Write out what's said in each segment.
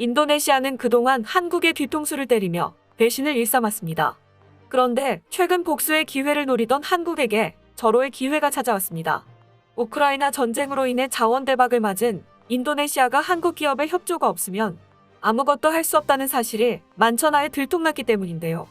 인도네시아는 그동안 한국의 뒤통수를 때리며 배신을 일삼았습니다. 그런데 최근 복수의 기회를 노리던 한국에게 절호의 기회가 찾아왔습니다. 우크라이나 전쟁으로 인해 자원 대박을 맞은 인도네시아가 한국 기업의 협조가 없으면 아무것도 할 수 없다는 사실이 만천하에 들통났기 때문인데요.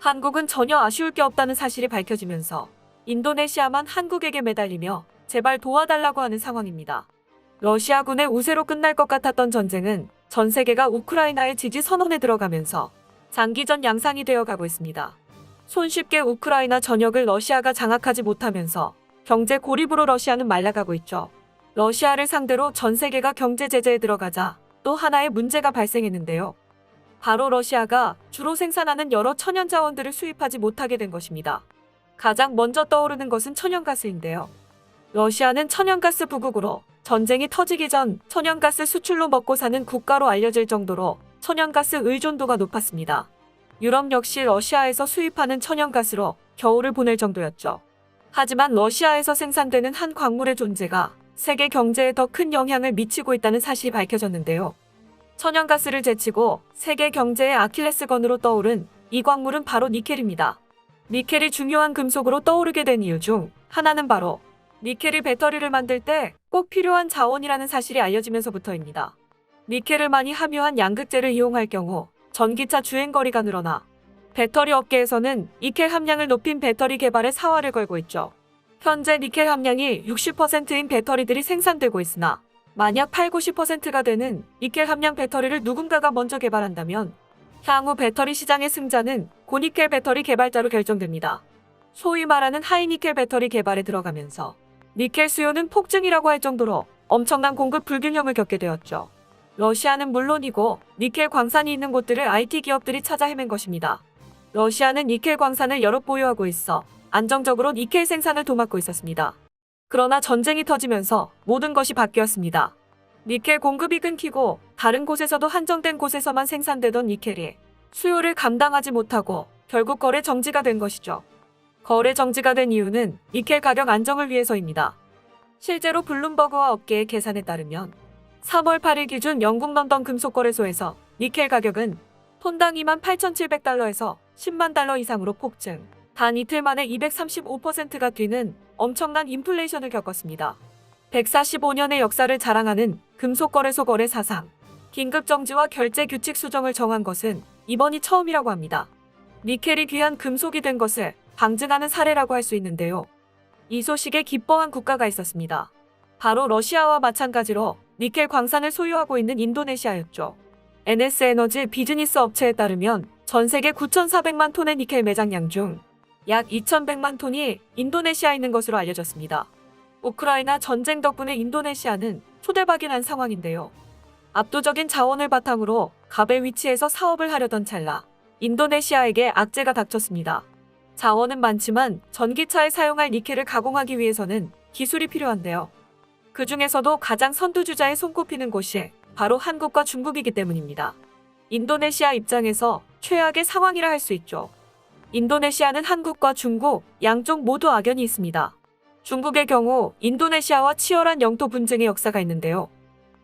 한국은 전혀 아쉬울 게 없다는 사실이 밝혀지면서 인도네시아만 한국에게 매달리며 제발 도와달라고 하는 상황입니다. 러시아군의 우세로 끝날 것 같았던 전쟁은 전 세계가 우크라이나의 지지 선언에 들어가면서 장기전 양상이 되어 가고 있습니다. 손쉽게 우크라이나 전역을 러시아가 장악하지 못하면서 경제 고립으로 러시아는 말라가고 있죠. 러시아를 상대로 전 세계가 경제 제재에 들어가자 또 하나의 문제가 발생했는데요. 바로 러시아가 주로 생산하는 여러 천연 자원들을 수입하지 못하게 된 것입니다. 가장 먼저 떠오르는 것은 천연가스인데요. 러시아는 천연가스 부국으로 전쟁이 터지기 전 천연가스 수출로 먹고 사는 국가로 알려질 정도로 천연가스 의존도가 높았습니다. 유럽 역시 러시아에서 수입하는 천연가스로 겨울을 보낼 정도였죠. 하지만 러시아에서 생산되는 한 광물의 존재가 세계 경제에 더 큰 영향을 미치고 있다는 사실이 밝혀졌는데요. 천연가스를 제치고 세계 경제의 아킬레스건으로 떠오른 이 광물은 바로 니켈입니다. 니켈이 중요한 금속으로 떠오르게 된 이유 중 하나는 바로 니켈이 배터리를 만들 때 꼭 필요한 자원이라는 사실이 알려지면서부터입니다. 니켈을 많이 함유한 양극재를 이용할 경우 전기차 주행거리가 늘어나 배터리 업계에서는 니켈 함량을 높인 배터리 개발에 사활을 걸고 있죠. 현재 니켈 함량이 60%인 배터리들이 생산되고 있으나 만약 8, 90%가 되는 니켈 함량 배터리를 누군가가 먼저 개발한다면 향후 배터리 시장의 승자는 고니켈 배터리 개발자로 결정됩니다. 소위 말하는 하이니켈 배터리 개발에 들어가면서 니켈 수요는 폭증이라고 할 정도로 엄청난 공급 불균형을 겪게 되었죠. 러시아는 물론이고 니켈 광산이 있는 곳들을 IT 기업들이 찾아 헤맨 것입니다. 러시아는 니켈 광산을 여러 보유하고 있어 안정적으로 니켈 생산을 도맡고 있었습니다. 그러나 전쟁이 터지면서 모든 것이 바뀌었습니다. 니켈 공급이 끊기고 다른 곳에서도 한정된 곳에서만 생산되던 니켈이 수요를 감당하지 못하고 결국 거래 정지가 된 것이죠. 거래 정지가 된 이유는 니켈 가격 안정을 위해서입니다. 실제로 블룸버그와 업계의 계산에 따르면 3월 8일 기준 영국 런던 금속거래소에서 니켈 가격은 톤당 28,700달러에서 10만 달러 이상으로 폭증. 단 이틀 만에 235%가 뛰는 엄청난 인플레이션을 겪었습니다. 145년의 역사를 자랑하는 금속거래소 거래 사상. 긴급 정지와 결제 규칙 수정을 정한 것은 이번이 처음이라고 합니다. 니켈이 귀한 금속이 된 것을 방증하는 사례라고 할 수 있는데요. 이 소식에 기뻐한 국가가 있었습니다. 바로 러시아와 마찬가지로 니켈 광산을 소유하고 있는 인도네시아였죠. NS에너지 비즈니스 업체에 따르면 전 세계 9,400만 톤의 니켈 매장량 중 약 2,100만 톤이 인도네시아에 있는 것으로 알려졌습니다. 우크라이나 전쟁 덕분에 인도네시아는 초대박이 난 상황인데요. 압도적인 자원을 바탕으로 갑의 위치에서 사업을 하려던 찰나 인도네시아에게 악재가 닥쳤습니다. 자원은 많지만 전기차에 사용할 니켈을 가공하기 위해서는 기술이 필요한데요. 그 중에서도 가장 선두주자에 손꼽히는 곳이 바로 한국과 중국이기 때문입니다. 인도네시아 입장에서 최악의 상황이라 할 수 있죠. 인도네시아는 한국과 중국 양쪽 모두 악연이 있습니다. 중국의 경우 인도네시아와 치열한 영토 분쟁의 역사가 있는데요.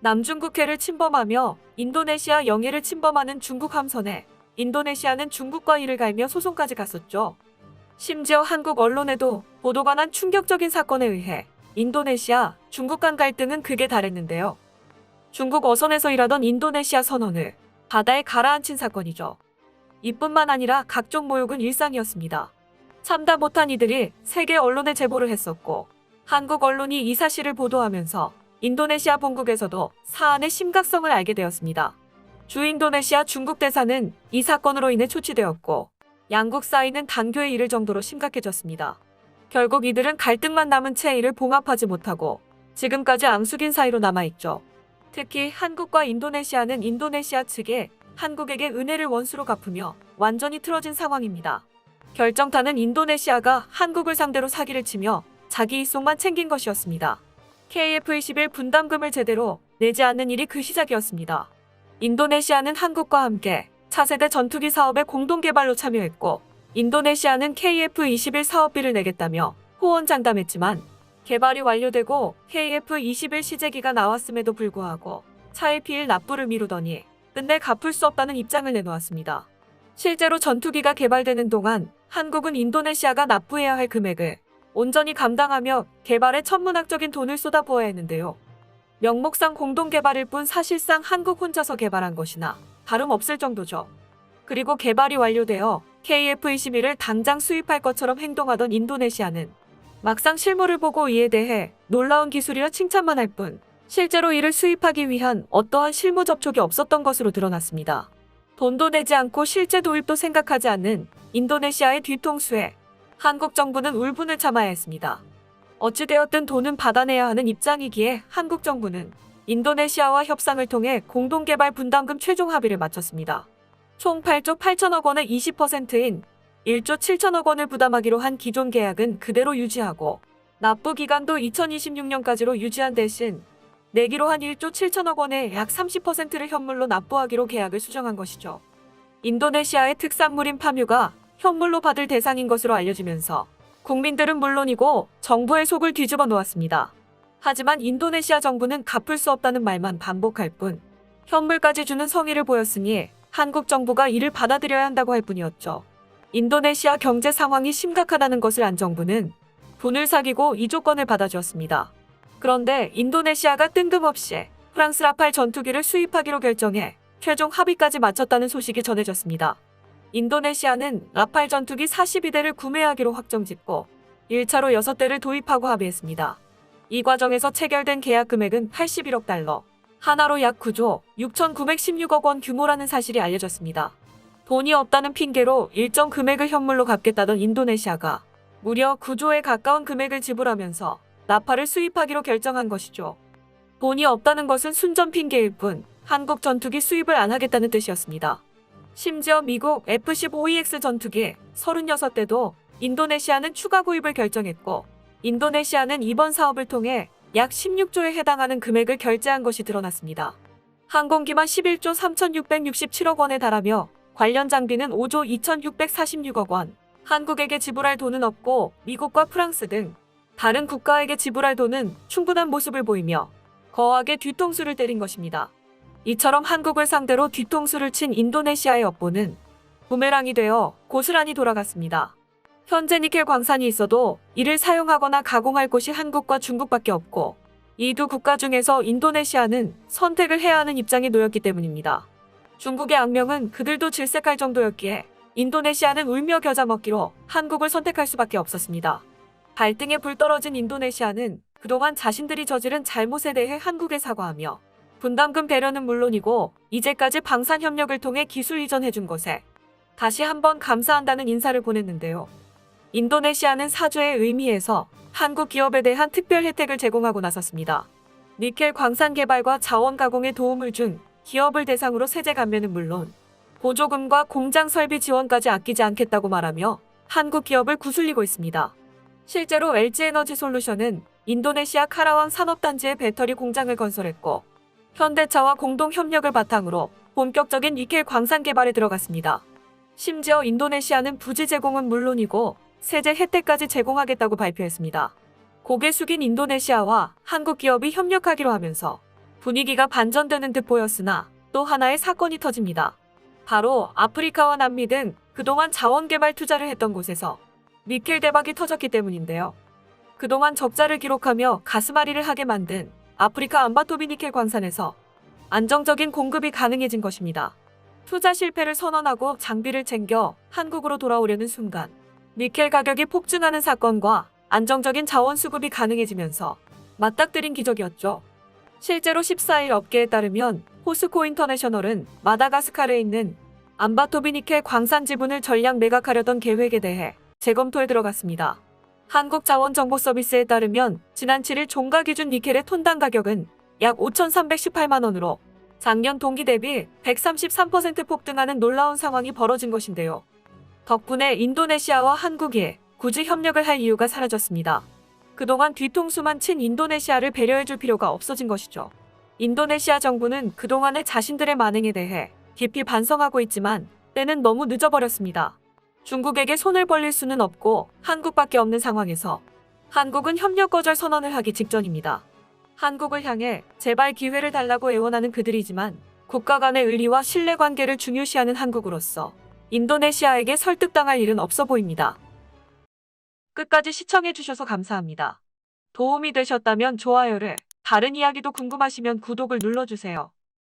남중국해를 침범하며 인도네시아 영해를 침범하는 중국 함선에 인도네시아는 중국과 이를 갈며 소송까지 갔었죠. 심지어 한국 언론에도 보도가 난 충격적인 사건에 의해 인도네시아, 중국 간 갈등은 극에 달했는데요. 중국 어선에서 일하던 인도네시아 선원을 바다에 가라앉힌 사건이죠. 이뿐만 아니라 각종 모욕은 일상이었습니다. 참다 못한 이들이 세계 언론에 제보를 했었고 한국 언론이 이 사실을 보도하면서 인도네시아 본국에서도 사안의 심각성을 알게 되었습니다. 주 인도네시아 중국 대사는 이 사건으로 인해 초치되었고 양국 사이는 단교에 이를 정도로 심각해졌습니다. 결국 이들은 갈등만 남은 채 이를 봉합하지 못하고 지금까지 앙숙인 사이로 남아있죠. 특히 한국과 인도네시아는 인도네시아 측에 한국에게 은혜를 원수로 갚으며 완전히 틀어진 상황입니다. 결정타는 인도네시아가 한국을 상대로 사기를 치며 자기 이속만 챙긴 것이었습니다. KF-21 분담금을 제대로 내지 않는 일이 그 시작이었습니다. 인도네시아는 한국과 함께 차세대 전투기 사업의 공동 개발로 참여했고 인도네시아는 KF-21 사업비를 내겠다며 호언장담했지만 개발이 완료되고 KF-21 시제기가 나왔음에도 불구하고 차일피일 납부를 미루더니 끝내 갚을 수 없다는 입장을 내놓았습니다. 실제로 전투기가 개발되는 동안 한국은 인도네시아가 납부해야 할 금액을 온전히 감당하며 개발에 천문학적인 돈을 쏟아부어야 했는데요. 명목상 공동 개발일 뿐 사실상 한국 혼자서 개발한 것이나 다름없을 정도죠. 그리고 개발이 완료되어 KF-21을 당장 수입할 것처럼 행동하던 인도네시아는 막상 실물을 보고 이에 대해 놀라운 기술이라 칭찬만 할 뿐 실제로 이를 수입하기 위한 어떠한 실무 접촉이 없었던 것으로 드러났습니다. 돈도 내지 않고 실제 도입도 생각하지 않는 인도네시아의 뒤통수에 한국 정부는 울분을 참아야 했습니다. 어찌되었든 돈은 받아내야 하는 입장이기에 한국 정부는 인도네시아와 협상을 통해 공동개발 분담금 최종 합의를 마쳤습니다. 총 8조 8천억 원의 20%인 1조 7천억 원을 부담하기로 한 기존 계약은 그대로 유지하고 납부 기간도 2026년까지로 유지한 대신 내기로 한 1조 7천억 원의 약 30%를 현물로 납부하기로 계약을 수정한 것이죠. 인도네시아의 특산물인 파묘가 현물로 받을 대상인 것으로 알려지면서 국민들은 물론이고 정부의 속을 뒤집어 놓았습니다. 하지만 인도네시아 정부는 갚을 수 없다는 말만 반복할 뿐 현물까지 주는 성의를 보였으니 한국 정부가 이를 받아들여야 한다고 할 뿐이었죠. 인도네시아 경제 상황이 심각하다는 것을 안 정부는 돈을 사기고 이 조건을 받아주었습니다. 그런데 인도네시아가 뜬금없이 프랑스 라팔 전투기를 수입하기로 결정해 최종 합의까지 마쳤다는 소식이 전해졌습니다. 인도네시아는 라팔 전투기 42대를 구매하기로 확정짓고 1차로 6대를 도입하고 합의했습니다. 이 과정에서 체결된 계약 금액은 81억 달러, 하나로 약 9조 6,916억 원 규모라는 사실이 알려졌습니다. 돈이 없다는 핑계로 일정 금액을 현물로 갚겠다던 인도네시아가 무려 9조에 가까운 금액을 지불하면서 나팔을 수입하기로 결정한 것이죠. 돈이 없다는 것은 순전 핑계일 뿐 한국 전투기 수입을 안 하겠다는 뜻이었습니다. 심지어 미국 F-15EX 전투기 36대도 인도네시아는 추가 구입을 결정했고 인도네시아는 이번 사업을 통해 약 16조에 해당하는 금액을 결제한 것이 드러났습니다. 항공기만 11조 3,667억 원에 달하며 관련 장비는 5조 2,646억 원. 한국에게 지불할 돈은 없고 미국과 프랑스 등 다른 국가에게 지불할 돈은 충분한 모습을 보이며 거하게 뒤통수를 때린 것입니다. 이처럼 한국을 상대로 뒤통수를 친 인도네시아의 업보는 부메랑이 되어 고스란히 돌아갔습니다. 현재 니켈 광산이 있어도 이를 사용하거나 가공할 곳이 한국과 중국밖에 없고 이 두 국가 중에서 인도네시아는 선택을 해야 하는 입장에 놓였기 때문입니다. 중국의 악명은 그들도 질색할 정도였기에 인도네시아는 울며 겨자 먹기로 한국을 선택할 수밖에 없었습니다. 발등에 불 떨어진 인도네시아는 그동안 자신들이 저지른 잘못에 대해 한국에 사과하며 분담금 배려는 물론이고 이제까지 방산 협력을 통해 기술 이전해준 것에 다시 한번 감사한다는 인사를 보냈는데요. 인도네시아는 사죄의 의미에서 한국 기업에 대한 특별 혜택을 제공하고 나섰습니다. 니켈 광산 개발과 자원 가공에 도움을 준 기업을 대상으로 세제 감면은 물론 보조금과 공장 설비 지원까지 아끼지 않겠다고 말하며 한국 기업을 구슬리고 있습니다. 실제로 LG에너지 솔루션은 인도네시아 카라왕 산업단지에 배터리 공장을 건설했고 현대차와 공동 협력을 바탕으로 본격적인 니켈 광산 개발에 들어갔습니다. 심지어 인도네시아는 부지 제공은 물론이고 세제 혜택까지 제공하겠다고 발표했습니다. 고개 숙인 인도네시아와 한국 기업이 협력하기로 하면서 분위기가 반전되는 듯 보였으나 또 하나의 사건이 터집니다. 바로 아프리카와 남미 등 그동안 자원 개발 투자를 했던 곳에서 니켈 대박이 터졌기 때문인데요. 그동안 적자를 기록하며 가스마리를 하게 만든 아프리카 암바토비 니켈 광산에서 안정적인 공급이 가능해진 것입니다. 투자 실패를 선언하고 장비를 챙겨 한국으로 돌아오려는 순간 니켈 가격이 폭증하는 사건과 안정적인 자원 수급이 가능해지면서 맞닥뜨린 기적이었죠. 실제로 14일 업계에 따르면 포스코 인터내셔널은 마다가스카르에 있는 암바토비 니켈 광산 지분을 전량 매각하려던 계획에 대해 재검토에 들어갔습니다. 한국자원정보서비스에 따르면 지난 7일 종가 기준 니켈의 톤당 가격은 약 5,318만 원으로 작년 동기 대비 133% 폭등하는 놀라운 상황이 벌어진 것인데요. 덕분에 인도네시아와 한국이 굳이 협력을 할 이유가 사라졌습니다. 그동안 뒤통수만 친 인도네시아를 배려해줄 필요가 없어진 것이죠. 인도네시아 정부는 그동안의 자신들의 만행에 대해 깊이 반성하고 있지만 때는 너무 늦어버렸습니다. 중국에게 손을 벌릴 수는 없고 한국밖에 없는 상황에서 한국은 협력 거절 선언을 하기 직전입니다. 한국을 향해 제발 기회를 달라고 애원하는 그들이지만 국가 간의 의리와 신뢰 관계를 중요시하는 한국으로서 인도네시아에게 설득당할 일은 없어 보입니다. 끝까지 시청해주셔서 감사합니다. 도움이 되셨다면 좋아요를, 다른 이야기도 궁금하시면 구독을 눌러주세요.